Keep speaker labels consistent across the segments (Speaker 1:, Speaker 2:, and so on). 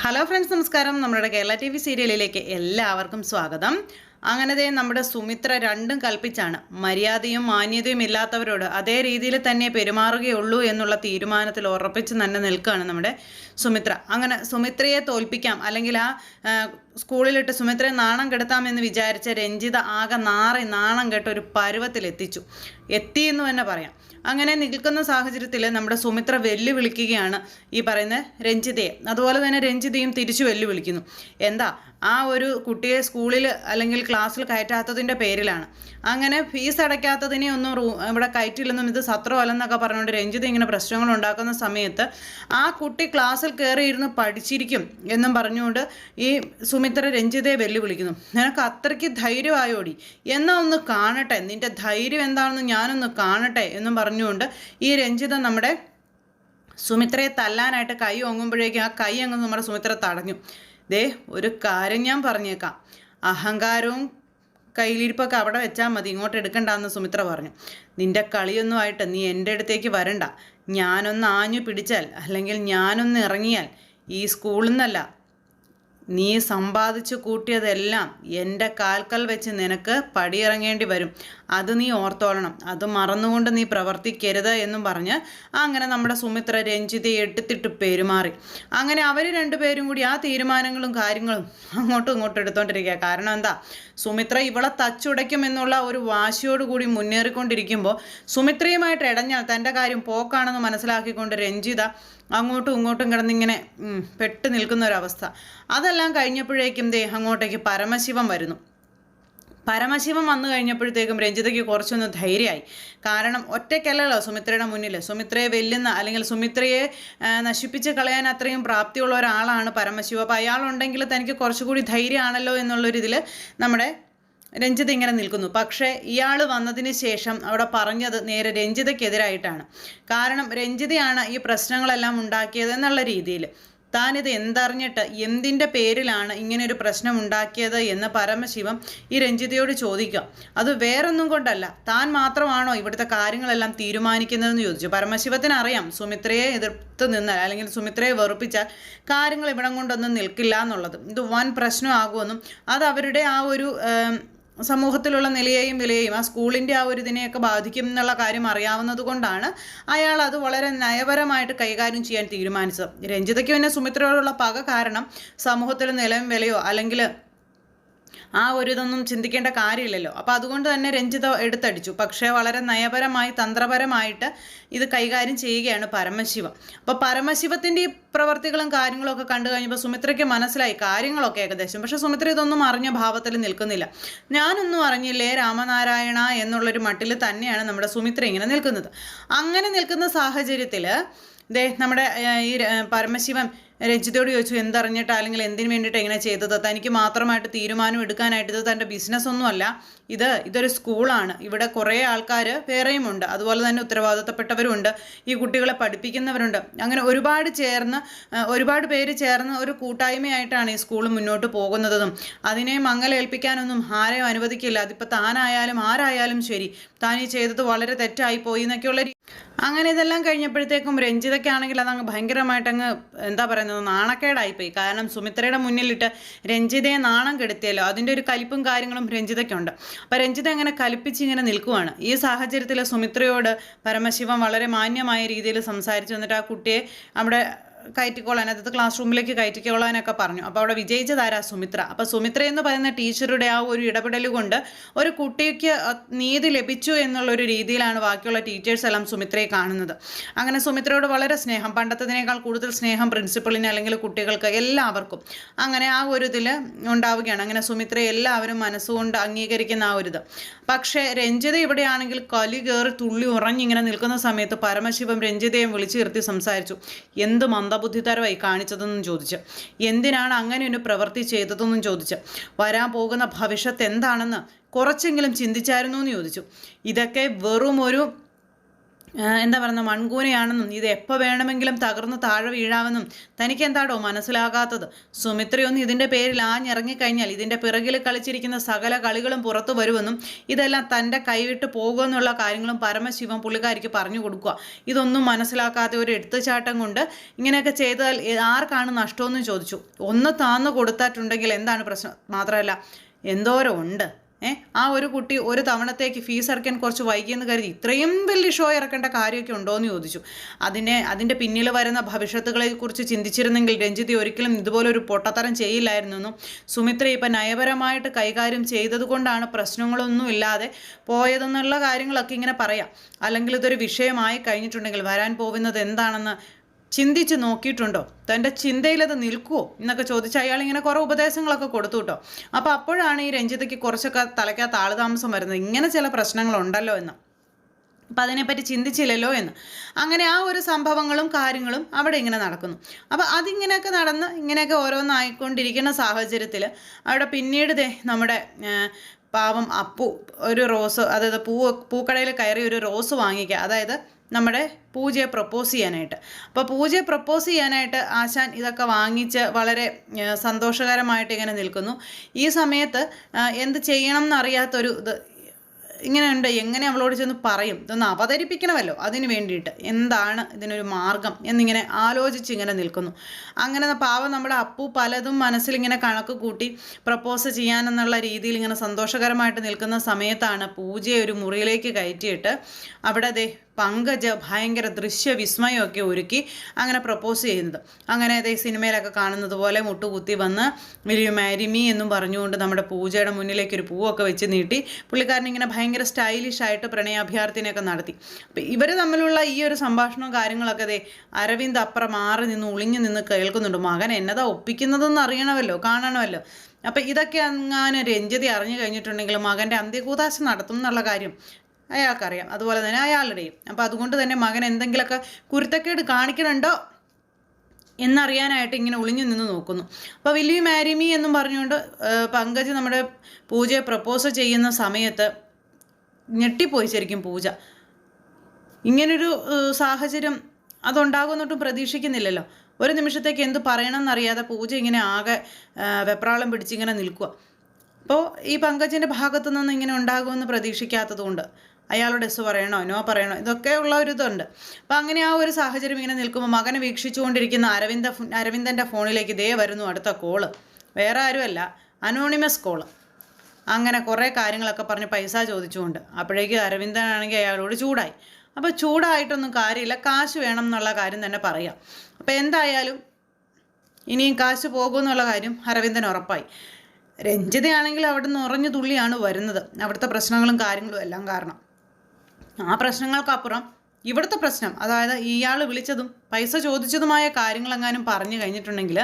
Speaker 1: Hello friends നമസ്കാരം. നമ്മുടെ Kerala T V സീരിയലിലേക്ക് എല്ലാവർക്കും സ്വാഗതം. അങ്ങനത്തെ നമ്മുടെ സുമിത്ര രണ്ടും കൽപ്പിച്ചാണ്. മര്യാദയും മാന്യതയും ഇല്ലാത്തവരോട് അതേ രീതിയിൽ തന്നെ പെരുമാറുകയുള്ളൂ എന്നുള്ള തീരുമാനത്തിൽ ഉറപ്പിച്ച് തന്നെ നിൽക്കുകയാണ് നമ്മുടെ സുമിത്ര. അങ്ങനെ സുമിത്രയെ തോൽപ്പിക്കാം. അല്ലെങ്കിൽ ആ സ്കൂളിലിട്ട് സുമിത്രയെ നാണം കെടുത്താമെന്ന് വിചാരിച്ച രഞ്ജിത ആകെ നാറി നാണം കെട്ട ഒരു പരുവത്തിലെത്തിച്ചു എത്തി എന്ന് തന്നെ പറയാം. അങ്ങനെ നിൽക്കുന്ന സാഹചര്യത്തിൽ നമ്മുടെ സുമിത്ര വെല്ലുവിളിക്കുകയാണ് ഈ പറയുന്ന രഞ്ജിതയെ. അതുപോലെ തന്നെ രഞ്ജിതയും തിരിച്ചു വെല്ലുവിളിക്കുന്നു. എന്താ? ആ ഒരു കുട്ടിയെ സ്കൂളിൽ അല്ലെങ്കിൽ ക്ലാസ്സിൽ കയറ്റാത്തതിന്റെ പേരിലാണ്. അങ്ങനെ ഫീസ് അടയ്ക്കാത്തതിനെ ഒന്നും റൂ ഇവിടെ കയറ്റില്ലെന്നും ഇത് സത്രമല്ലെന്നൊക്കെ പറഞ്ഞുകൊണ്ട് രഞ്ജിത് ഇങ്ങനെ പ്രശ്നങ്ങൾ ഉണ്ടാക്കുന്ന സമയത്ത് ആ കുട്ടി ക്ലാസ്സിൽ കയറിയിരുന്ന് പഠിച്ചിരിക്കും എന്നും പറഞ്ഞുകൊണ്ട് ഈ സുമിത്ര രഞ്ജിതയെ വെല്ലുവിളിക്കുന്നു. നിനക്ക് അത്രയ്ക്ക് ധൈര്യമായോടി? എന്നാ ഒന്ന് കാണട്ടെ. നിന്റെ ധൈര്യം എന്താണെന്ന് ഞാനൊന്ന് കാണട്ടെ എന്നും പറഞ്ഞുകൊണ്ട് ഈ രഞ്ജിത നമ്മുടെ സുമിത്രയെ തല്ലാനായിട്ട് കൈ ഓങ്ങുമ്പോഴേക്കും ആ കൈ അങ്ങ് നമ്മുടെ സുമിത്ര തടഞ്ഞു. ദേ ഒരു കാര്യം ഞാൻ പറഞ്ഞേക്കാം. അഹങ്കാരവും കയ്യിലിരിപ്പൊക്കെ അവിടെ വെച്ചാൽ മതി. ഇങ്ങോട്ട് എടുക്കണ്ടെന്ന് സുമിത്ര പറഞ്ഞു. നിന്റെ കളിയൊന്നുമായിട്ട് നീ എന്റെ അടുത്തേക്ക് വരണ്ട. ഞാനൊന്ന് ആഞ്ഞു പിടിച്ചാൽ അല്ലെങ്കിൽ ഞാനൊന്ന് ഇറങ്ങിയാൽ ഈ സ്കൂളിൽ നിന്നല്ല നീ സമ്പാദിച്ചു കൂട്ടിയതെല്ലാം എന്റെ കാൽക്കൽ വെച്ച് നിനക്ക് പടിയിറങ്ങേണ്ടി വരും. അത് നീ ഓർത്തോളണം. അത് മറന്നുകൊണ്ട് നീ പ്രവർത്തിക്കരുത് എന്നും പറഞ്ഞ് അങ്ങനെ നമ്മുടെ സുമിത്ര രഞ്ജിതയെ എടുത്തിട്ട് പെരുമാറി. അങ്ങനെ അവർ രണ്ടുപേരും കൂടി ആ തീരുമാനങ്ങളും കാര്യങ്ങളും അങ്ങോട്ടും ഇങ്ങോട്ടും എടുത്തോണ്ടിരിക്കുക. കാരണം എന്താ? സുമിത്ര ഇവളെ തച്ചുടയ്ക്കുമെന്നുള്ള ഒരു വാശിയോടുകൂടി മുന്നേറിക്കൊണ്ടിരിക്കുമ്പോൾ സുമിത്രയുമായിട്ട് ഇടഞ്ഞാൽ തന്റെ കാര്യം പോക്കാണെന്ന് മനസ്സിലാക്കിക്കൊണ്ട് രഞ്ജിത അങ്ങോട്ടും ഇങ്ങോട്ടും കിടന്നിങ്ങനെ പെട്ട് നിൽക്കുന്ന ഒരവസ്ഥ അതെല്ലാം കഴിഞ്ഞപ്പോഴേക്കും ദേ അങ്ങോട്ടേക്ക് പരമശിവം വരുന്നു. പരമശിവം വന്നു കഴിഞ്ഞപ്പോഴത്തേക്കും രഞ്ജിതയ്ക്ക് കുറച്ചൊന്ന് ധൈര്യമായി. കാരണം ഒറ്റയ്ക്കല്ലല്ലോ സുമിത്രയുടെ മുന്നിൽ സുമിത്രയെ വെല്ലുന്ന അല്ലെങ്കിൽ സുമിത്രയെ നശിപ്പിച്ച് കളയാൻ അത്രയും പ്രാപ്തിയുള്ള ഒരാളാണ് പരമശിവ. അപ്പോൾ അയാളുണ്ടെങ്കിൽ തനിക്ക് കുറച്ചുകൂടി ധൈര്യമാണല്ലോ എന്നുള്ളൊരിതിൽ നമ്മുടെ രഞ്ജിത ഇങ്ങനെ നിൽക്കുന്നു. പക്ഷേ ഇയാൾ വന്നതിന് ശേഷം അവിടെ പറഞ്ഞത് നേരെ രഞ്ജിതയ്ക്കെതിരായിട്ടാണ്. കാരണം രഞ്ജിതയാണ് ഈ പ്രശ്നങ്ങളെല്ലാം ഉണ്ടാക്കിയത് എന്നുള്ള രീതിയിൽ. താനിത് എന്തറിഞ്ഞിട്ട് എന്തിന്റെ പേരിലാണ് ഇങ്ങനെ ഒരു പ്രശ്നം ഉണ്ടാക്കിയത് എന്ന് പരമശിവം ഈ രഞ്ജിതയോട് ചോദിക്കുക. അത് വേറൊന്നും കൊണ്ടല്ല. താൻ മാത്രമാണോ ഇവിടുത്തെ കാര്യങ്ങളെല്ലാം തീരുമാനിക്കുന്നതെന്ന് ചോദിച്ചു. പരമശിവത്തിന് അറിയാം സുമിത്രയെ എതിർത്ത് നിന്നാൽ അല്ലെങ്കിൽ സുമിത്രയെ വെറുപ്പിച്ചാൽ കാര്യങ്ങൾ ഇവിടം കൊണ്ടൊന്നും നിൽക്കില്ല എന്നുള്ളത്. ഇത് വൻ പ്രശ്നമാകുമെന്നും അത് അവരുടെ ആ ഒരു സമൂഹത്തിലുള്ള നിലയെയും വിലയെയും ആ സ്കൂളിന്റെ ആ ഒരു ഇതിനെയൊക്കെ ബാധിക്കും എന്നുള്ള കാര്യം അറിയാവുന്നത് കൊണ്ടാണ് അയാൾ അത് വളരെ നയപരമായിട്ട് കൈകാര്യം ചെയ്യാൻ തീരുമാനിച്ചത്. രഞ്ജിതയ്ക്ക് പിന്നെ സുമിത്രയോടുള്ള പക കാരണം സമൂഹത്തിലെ നിലയും വിലയോ അല്ലെങ്കിൽ ആ ഒരു ഇതൊന്നും ചിന്തിക്കേണ്ട കാര്യമില്ലല്ലോ. അപ്പോൾ അതുകൊണ്ട് തന്നെ രഞ്ജിത എടുത്തടിച്ചു. പക്ഷേ വളരെ നയപരമായി തന്ത്രപരമായിട്ട് ഇത് കൈകാര്യം ചെയ്യുകയാണ് പരമശിവ. അപ്പോൾ പരമശിവത്തിന്റെ ഈ പ്രവർത്തികളും കാര്യങ്ങളും ഒക്കെ കണ്ടു കഴിഞ്ഞപ്പോൾ സുമിത്രയ്ക്ക് മനസ്സിലായി കാര്യങ്ങളൊക്കെ ഏകദേശം. പക്ഷേ സുമിത്ര ഇതൊന്നും അറിഞ്ഞ ഭാവത്തിൽ നിൽക്കുന്നില്ല. ഞാനൊന്നും അറിഞ്ഞില്ലേ രാമനാരായണ എന്നുള്ളൊരു മട്ടിൽ തന്നെയാണ് നമ്മുടെ സുമിത്ര ഇങ്ങനെ നിൽക്കുന്നത്. അങ്ങനെ നിൽക്കുന്ന സാഹചര്യത്തിൽ ദേ നമ്മുടെ ഈ പരമശിവൻ രഞ്ജിതയോട് ചോദിച്ചു എന്തറിഞ്ഞിട്ട്? അല്ലെങ്കിൽ എന്തിനു വേണ്ടിയിട്ട് എങ്ങനെ ചെയ്തത്? തനിക്ക് മാത്രമായിട്ട് തീരുമാനം എടുക്കാനായിട്ട് ഇത് തന്റെ ബിസിനസ് ഒന്നുമല്ല ഇത് ഇതൊരു സ്കൂളാണ്. ഇവിടെ കുറേ ആൾക്കാർ വേറെയും ഉണ്ട്. അതുപോലെ തന്നെ ഉത്തരവാദിത്തപ്പെട്ടവരുണ്ട് ഈ കുട്ടികളെ പഠിപ്പിക്കുന്നവരുണ്ട്. അങ്ങനെ ഒരുപാട് ചേർന്ന് ഒരുപാട് പേര് ചേർന്ന് ഒരു കൂട്ടായ്മയായിട്ടാണ് ഈ സ്കൂൾ മുന്നോട്ട് പോകുന്നതും. അതിനെ മങ്ങലേൽപ്പിക്കാനൊന്നും ആരെയും അനുവദിക്കില്ല. അതിപ്പോൾ താനായാലും ആരായാലും ശരി. താൻ ഈ ചെയ്തത് വളരെ തെറ്റായി പോയി എന്നൊക്കെയുള്ള അങ്ങനെ ഇതെല്ലാം കഴിഞ്ഞപ്പോഴത്തേക്കും രഞ്ജിതയ്ക്കാണെങ്കിൽ അതങ്ങ് ഭയങ്കരമായിട്ട് അങ്ങ് എന്താ പറയുന്നത് നാണക്കേടായിപ്പോയി. കാരണം സുമിത്രയുടെ മുന്നിലിട്ട് രഞ്ജിതയെ നാണം കെടുത്തിയല്ലോ. അതിന്റെ ഒരു കലിപ്പും കാര്യങ്ങളും രഞ്ജിതയ്ക്കുണ്ട്. അപ്പോൾ രഞ്ജിത അങ്ങനെ കലിപ്പിച്ച് ഇങ്ങനെ നിൽക്കുവാണ്. ഈ സാഹചര്യത്തിൽ സുമിത്രയോട് പരമശിവൻ വളരെ മാന്യമായ രീതിയിൽ സംസാരിച്ചു എന്നിട്ട് ആ കുട്ടിയെ അവിടെ കയറ്റിക്കോളാൻ അതായത് ക്ലാസ് റൂമിലേക്ക് കയറ്റിക്കോളാനൊക്കെ പറഞ്ഞു. അപ്പോൾ അവിടെ വിജയിച്ചതാരാ? സുമിത്ര. അപ്പോൾ സുമിത്ര എന്ന് പറയുന്ന ടീച്ചറുടെ ആ ഒരു ഇടപെടൽ കൊണ്ട് ഒരു കുട്ടിക്ക് നീതി ലഭിച്ചു എന്നുള്ളൊരു രീതിയിലാണ് ബാക്കിയുള്ള ടീച്ചേഴ്സ് എല്ലാം സുമിത്രയെ കാണുന്നത്. അങ്ങനെ സുമിത്രയോട് വളരെ സ്നേഹം പണ്ടത്തതിനേക്കാൾ കൂടുതൽ സ്നേഹം പ്രിൻസിപ്പളിന് അല്ലെങ്കിൽ കുട്ടികൾക്ക് എല്ലാവർക്കും അങ്ങനെ ആ ഒരു ഇതിൽ ഉണ്ടാവുകയാണ്. അങ്ങനെ സുമിത്ര എല്ലാവരും മനസ്സുകൊണ്ട് അംഗീകരിക്കുന്ന ആ ഒരു ഇത്. പക്ഷേ രഞ്ജിത ഇവിടെയാണെങ്കിൽ കലി കയറി തുള്ളി ഉറങ്ങി ഇങ്ങനെ നിൽക്കുന്ന സമയത്ത് പരമശിവം രഞ്ജിതയെ വിളിച്ചു നിർത്തി സംസാരിച്ചു. എന്ത് മന്ദബുദ്ധിതരമായി കാണിച്ചതെന്നും ചോദിച്ചു. എന്തിനാണ് അങ്ങനെ ഒരു പ്രവൃത്തി ചെയ്തതെന്നും ചോദിച്ചു. വരാൻ പോകുന്ന ഭവിഷ്യത്ത് എന്താണെന്ന് കുറച്ചെങ്കിലും ചിന്തിച്ചായിരുന്നു എന്ന് ചോദിച്ചു. ഇതൊക്കെ വെറും ഒരു എന്താ പറയുന്നത് മൺകൂനയാണെന്നും ഇത് എപ്പോൾ വേണമെങ്കിലും തകർന്ന് താഴെ വീഴാമെന്നും തനിക്ക് എന്താടോ മനസ്സിലാകാത്തത്. സുമിത്രയൊന്നും ഇതിന്റെ പേരിൽ ആഞ്ഞിറങ്ങിക്കഴിഞ്ഞാൽ ഇതിന്റെ പിറകിൽ കളിച്ചിരിക്കുന്ന സകല കളികളും പുറത്തു വരുമെന്നും ഇതെല്ലാം തന്റെ കൈവിട്ട് പോകുമെന്നുള്ള കാര്യങ്ങളും പരമശിവൻ പുള്ളിക്കാരിക്ക് പറഞ്ഞു കൊടുക്കുക. ഇതൊന്നും മനസ്സിലാക്കാത്ത ഒരു എടുത്തുചാട്ടം കൊണ്ട് ഇങ്ങനെയൊക്കെ ചെയ്താൽ ആർക്കാണ് നഷ്ടമെന്നും ചോദിച്ചു. ഒന്ന് താന്നു കൊടുത്തിട്ടുണ്ടെങ്കിൽ എന്താണ് പ്രശ്നം? മാത്രമല്ല എന്തോരം ഉണ്ട് ഏ ആ ഒരു കുട്ടി ഒരു തവണത്തേക്ക് ഫീസ് അടയ്ക്കാൻ കുറച്ച് വൈകിയെന്ന് കരുതി ഇത്രയും വലിയ ഷോ ഇറക്കേണ്ട കാര്യമൊക്കെ ഉണ്ടോ എന്ന് ചോദിച്ചു. അതിനെ അതിന്റെ പിന്നിൽ വരുന്ന ഭവിഷ്യത്തുകളെ കുറിച്ച് ചിന്തിച്ചിരുന്നെങ്കിൽ രഞ്ജിതി ഒരിക്കലും ഇതുപോലൊരു പൊട്ടത്തരം ചെയ്യില്ലായിരുന്നു സുമിത്ര ഇപ്പം നയപരമായിട്ട് കൈകാര്യം ചെയ്തതുകൊണ്ടാണ് പ്രശ്നങ്ങളൊന്നും ഇല്ലാതെ പോയതെന്നുള്ള കാര്യങ്ങളൊക്കെ ഇങ്ങനെ പറയാം. അല്ലെങ്കിൽ ഇതൊരു വിഷയമായി കഴിഞ്ഞിട്ടുണ്ടെങ്കിൽ വരാൻ പോകുന്നത് എന്താണെന്ന് ചിന്തിച്ച് നോക്കിയിട്ടുണ്ടോ? തന്റെ ചിന്തയിൽ അത് നിൽക്കുമോ എന്നൊക്കെ ചോദിച്ച് അയാൾ ഇങ്ങനെ കുറേ ഉപദേശങ്ങളൊക്കെ കൊടുത്തു കേട്ടോ. അപ്പോൾ അപ്പോഴാണ് ഈ രഞ്ജിതയ്ക്ക് കുറച്ചൊക്കെ തലയ്ക്കകത്ത് ആളുതാമസം വരുന്നത്. ഇങ്ങനെ ചില പ്രശ്നങ്ങളുണ്ടല്ലോ എന്ന്. അപ്പം അതിനെപ്പറ്റി ചിന്തിച്ചില്ലല്ലോ എന്ന്. അങ്ങനെ ആ ഒരു സംഭവങ്ങളും കാര്യങ്ങളും അവിടെ ഇങ്ങനെ നടക്കുന്നു. അപ്പോൾ അതിങ്ങനെയൊക്കെ നടന്ന് ഇങ്ങനെയൊക്കെ ഓരോന്നായിക്കൊണ്ടിരിക്കുന്ന സാഹചര്യത്തിൽ അവിടെ പിന്നീട് ദേ നമ്മുടെ പാവം അപ്പു ഒരു റോസ് അതായത് പൂ പൂക്കടയിൽ കയറി ഒരു റോസ് വാങ്ങിക്കുക അതായത് നമ്മുടെ പൂജയെ പ്രപ്പോസ് ചെയ്യാനായിട്ട്. അപ്പോൾ പൂജയെ പ്രപ്പോസ് ചെയ്യാനായിട്ട് ആശാൻ ഇതൊക്കെ വാങ്ങിച്ച് വളരെ സന്തോഷകരമായിട്ട് ഇങ്ങനെ നിൽക്കുന്നു. ഈ സമയത്ത് എന്ത് ചെയ്യണം എന്നറിയാത്തൊരു ഇത് ഇങ്ങനെ ഉണ്ട് എങ്ങനെ അവളോട് ചെന്ന് പറയും? ഇതൊന്ന് അവതരിപ്പിക്കണമല്ലോ അതിന് വേണ്ടിയിട്ട്. എന്താണ് ഇതിനൊരു മാർഗം എന്നിങ്ങനെ ആലോചിച്ച് ഇങ്ങനെ നിൽക്കുന്നു. അങ്ങനെ പാവം നമ്മുടെ അപ്പു പലതും മനസ്സിലിങ്ങനെ കണക്ക് കൂട്ടി പ്രപ്പോസ് ചെയ്യാനെന്നുള്ള രീതിയിൽ ഇങ്ങനെ സന്തോഷകരമായിട്ട് നിൽക്കുന്ന സമയത്താണ് പൂജയെ ഒരു മുറിയിലേക്ക് കയറ്റിയിട്ട് അവിടെ ദേ പങ്കജ് ഭയങ്കര ദൃശ്യ വിസ്മയമൊക്കെ ഒരുക്കി അങ്ങനെ പ്രപ്പോസ് ചെയ്യുന്നത്. അങ്ങനെ അതേ സിനിമയിലൊക്കെ കാണുന്നത് പോലെ മുട്ടുകുത്തി വന്ന് വലിയ മാരിമി എന്നും പറഞ്ഞുകൊണ്ട് നമ്മുടെ പൂജയുടെ മുന്നിലേക്ക് ഒരു പൂവൊക്കെ വെച്ച് നീട്ടി പുള്ളിക്കാരൻ ഇങ്ങനെ ഭയങ്കര സ്റ്റൈലിഷ് ആയിട്ട് പ്രണയാഭ്യർത്ഥനയൊക്കെ നടത്തി. അപ്പം ഇവർ തമ്മിലുള്ള ഈ ഒരു സംഭാഷണവും കാര്യങ്ങളൊക്കെ ദേ അരവിന്ദ് അപ്പുറം മാറി നിന്ന് ഒളിഞ്ഞു നിന്ന് കേൾക്കുന്നുണ്ട്. മകൻ എന്നതാ ഒപ്പിക്കുന്നതെന്ന് അറിയണമല്ലോ കാണണമല്ലോ. അപ്പം ഇതൊക്കെ അങ്ങനെ രഞ്ജിതി അറിഞ്ഞു കഴിഞ്ഞിട്ടുണ്ടെങ്കിൽ മകന്റെ അന്ത്യകൂതാശ നടത്തും എന്നുള്ള കാര്യം അയാൾക്കറിയാം. അതുപോലെ തന്നെ അയാളുടെയും. അപ്പോൾ അതുകൊണ്ട് തന്നെ മകൻ എന്തെങ്കിലുമൊക്കെ കുരുത്തക്കേട് കാണിക്കണുണ്ടോ എന്നറിയാനായിട്ട് ഇങ്ങനെ ഒളിഞ്ഞു നിന്ന് നോക്കുന്നു. അപ്പോൾ വലിയ മാരിമി എന്നും പറഞ്ഞുകൊണ്ട് പങ്കജ് നമ്മുടെ പൂജയെ പ്രപ്പോസ് ചെയ്യുന്ന സമയത്ത് ഞെട്ടിപ്പോയി ശരിക്കും പൂജ. ഇങ്ങനൊരു സാഹചര്യം അതുണ്ടാകുമെന്നൊട്ടും പ്രതീക്ഷിക്കുന്നില്ലല്ലോ. ഒരു നിമിഷത്തേക്ക് എന്ത് പറയണമെന്നറിയാതെ പൂജ ഇങ്ങനെ ആകെ വെപ്രാളം പിടിച്ചിങ്ങനെ നിൽക്കുക അപ്പോൾ ഈ പങ്കജിന്റെ ഭാഗത്തു നിന്ന് ഇങ്ങനെ ഉണ്ടാകുമെന്ന് പ്രതീക്ഷിക്കാത്തതുകൊണ്ട് അയാളോട് എസ് പറയണോ നോ പറയണോ ഇതൊക്കെ ഉള്ള ഒരു ഇതുണ്ട്. അപ്പോൾ അങ്ങനെ ആ ഒരു സാഹചര്യം ഇങ്ങനെ നിൽക്കുമ്പോൾ മകനെ വീക്ഷിച്ചുകൊണ്ടിരിക്കുന്ന അരവിന്ദ അരവിന്ദന്റെ ഫോണിലേക്ക് ദേ വരുന്നു അടുത്ത കോൾ വേറെ ആരുമല്ല അനോണിമസ് കോൾ അങ്ങനെ കുറേ കാര്യങ്ങളൊക്കെ പറഞ്ഞ് പൈസ ചോദിച്ചുകൊണ്ട്. അപ്പോഴേക്ക് അരവിന്ദനാണെങ്കിൽ അയാളോട് ചൂടായി. അപ്പോൾ ചൂടായിട്ടൊന്നും കാര്യമില്ല കാശ് വേണം എന്നുള്ള കാര്യം തന്നെ പറയാം. അപ്പോൾ എന്തായാലും ഇനിയും കാശ് പോകുമെന്നുള്ള കാര്യം അരവിന്ദൻ ഉറപ്പായി. രഞ്ജിതയാണെങ്കിൽ അവിടെ നിന്ന് ഉറഞ്ഞു തുള്ളിയാണ് വരുന്നത്. അവിടുത്തെ പ്രശ്നങ്ങളും കാര്യങ്ങളും എല്ലാം കാരണം. ആ പ്രശ്നങ്ങൾക്കപ്പുറം ഇവിടുത്തെ പ്രശ്നം അതായത് ഇയാൾ വിളിച്ചതും പൈസ ചോദിച്ചതുമായ കാര്യങ്ങളെങ്ങാനും പറഞ്ഞു കഴിഞ്ഞിട്ടുണ്ടെങ്കിൽ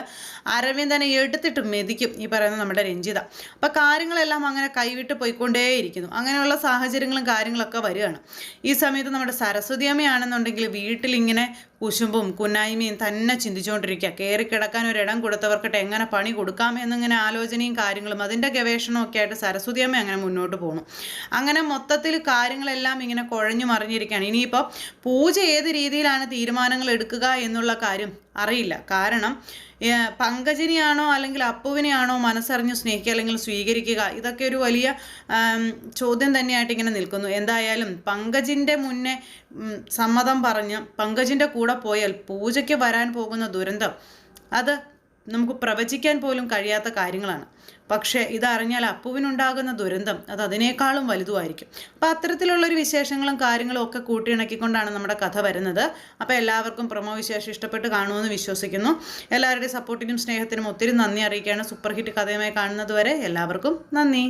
Speaker 1: അരവിന്ദനെ എടുത്തിട്ട് മെതിക്കും ഈ പറയുന്ന നമ്മുടെ രഞ്ജിത. അപ്പം കാര്യങ്ങളെല്ലാം അങ്ങനെ കൈവിട്ട് പോയിക്കൊണ്ടേയിരിക്കുന്നു. അങ്ങനെയുള്ള സാഹചര്യങ്ങളും കാര്യങ്ങളൊക്കെ വരികയാണ്. ഈ സമയത്ത് നമ്മുടെ സരസ്വതി അമ്മയാണെന്നുണ്ടെങ്കിൽ വീട്ടിലിങ്ങനെ കുശുമ്പും കുന്നായ്മയും തന്നെ ചിന്തിച്ചുകൊണ്ടിരിക്കുക. കയറി കിടക്കാൻ ഒരു ഇടം കൊടുത്തവർക്കിട്ട് എങ്ങനെ പണി കൊടുക്കാം എന്നിങ്ങനെ ആലോചനയും കാര്യങ്ങളും അതിന്റെ ഒക്കെ ആയിട്ട് സരസ്വതി അമ്മ അങ്ങനെ മുന്നോട്ട് പോകണം അങ്ങനെ മൊത്തത്തിൽ കാര്യങ്ങളെല്ലാം ഇങ്ങനെ കുഴഞ്ഞു മറിഞ്ഞിരിക്കുകയാണ് ഇനിയിപ്പോൾ പൂജ ഏത് രീതിയിലാണ് തീരുമാനങ്ങൾ എടുക്കുക എന്നുള്ള കാര്യം അറിയില്ല. കാരണം പങ്കജിനെയാണോ അല്ലെങ്കിൽ അപ്പുവിനെയാണോ മനസ്സറിഞ്ഞ് സ്നേഹിക്കുക അല്ലെങ്കിൽ സ്വീകരിക്കുക ഇതൊക്കെ ഒരു വലിയ ചോദ്യം തന്നെയായിട്ട് ഇങ്ങനെ നിൽക്കുന്നു. എന്തായാലും പങ്കജിന്റെ മുന്നേ സമ്മതം പറഞ്ഞ് പങ്കജിന്റെ കൂടെ പോയാൽ പൂജയ്ക്ക് വരാൻ പോകുന്ന ദുരന്തം അത് നമുക്ക് പ്രവചിക്കാൻ പോലും കഴിയാത്ത കാര്യങ്ങളാണ്. പക്ഷേ ഇതറിഞ്ഞാൽ അപ്പുവിനുണ്ടാകുന്ന ദുരന്തം അത് അതിനേക്കാളും വലുതുമായിരിക്കും. അപ്പോൾ അത്തരത്തിലുള്ളൊരു വിശേഷങ്ങളും കാര്യങ്ങളും ഒക്കെ കൂട്ടിയിണക്കിക്കൊണ്ടാണ് നമ്മുടെ കഥ വരുന്നത്. അപ്പോൾ എല്ലാവർക്കും പ്രൊമോ വിശേഷം ഇഷ്ടപ്പെട്ട് കാണുമെന്ന് വിശ്വസിക്കുന്നു. എല്ലാവരുടെയും സപ്പോർട്ടിനും സ്നേഹത്തിനും ഒത്തിരി നന്ദി അറിയിക്കുകയാണ്. സൂപ്പർ ഹിറ്റ് കഥയുമായി കാണുന്നത് വരെ എല്ലാവർക്കും നന്ദി.